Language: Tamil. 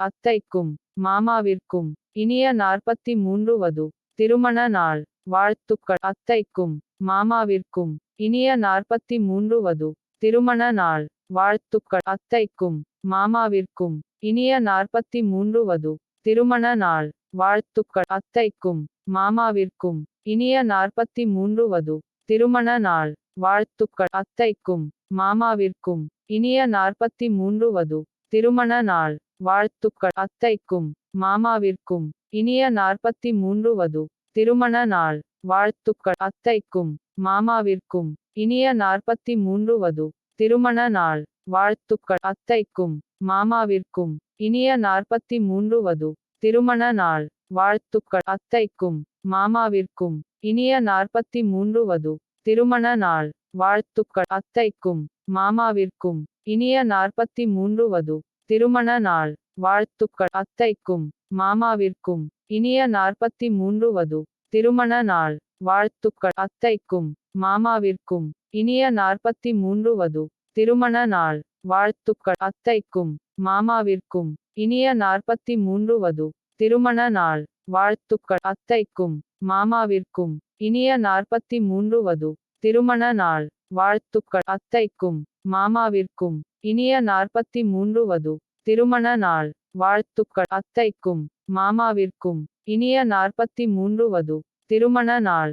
அத்தைக்கும் மாமாவிற்கும் இனிய நாற்பத்தி மூன்று வது திருமண நாள் வாழ்த்துக்கள். அத்தைக்கும் மாமாவிற்கும் இனிய நாற்பத்தி மூன்று வது திருமண நாள் வாழ்த்துக்கள். அத்தைக்கும் மாமாவிற்கும் இனிய நாற்பத்தி மூன்று வது திருமண நாள் வாழ்த்துக்கள். அத்தைக்கும் மாமாவிற்கும் இனிய நாற்பத்தி மூன்று வது திருமண நாள் வாழ்த்துக்கள். அத்தைக்கும் மாமாவிற்கும் இனிய நாற்பத்தி மூன்று வது திருமண நாள் வாழ்த்துக்கள். அத்தைக்கும் மாமாவிற்கும் இனிய நாற்பத்தி மூன்று வது திருமண நாள். வாழ்த்துக்கள். அத்தைக்கும் மாமாவிற்கும் இனிய நாற்பத்தி மூன்று வது திருமண நாள். வாழ்த்துக்கள். அத்தைக்கும் மாமாவிற்கும் இனிய நாற்பத்தி மூன்று வது திருமண நாள். வாழ்த்துக்கள். அத்தைக்கும் மாமாவிற்கும் இனிய நாற்பத்தி மூன்று வது திருமண நாள். வாழ்த்துக்கள். அத்தைக்கும் மாமாவிற்கும் இனிய நாற்பத்தி மூன்று வது திருமண நாள். வாழ்த்துக்கள் அத்தைக்கும் மாமாவிற்கும். இனிய நாற்பத்தி மூன்று வது. திருமண நாள். வாழ்த்துக்கள் அத்தைக்கும் மாமாவிற்கும். இனிய நாற்பத்தி மூன்று வது. திருமண நாள். வாழ்த்துக்கள் அத்தைக்கும் மாமாவிற்கும். இனிய நாற்பத்தி மூன்று வது. திருமண நாள். வாழ்த்துக்கள் அத்தைக்கும் மாமாவிற்கும். இனிய நாற்பத்தி மூன்று வது. திருமண நாள். வாழ்த்துக்கள். அத்தைக்கும் மாமாவிற்கும் இனிய நாற்பத்தி மூன்று வது திருமண நாள். வாழ்த்துக்கள். அத்தைக்கும் மாமாவிற்கும் இனிய நாற்பத்தி மூன்று வது திருமண நாள்.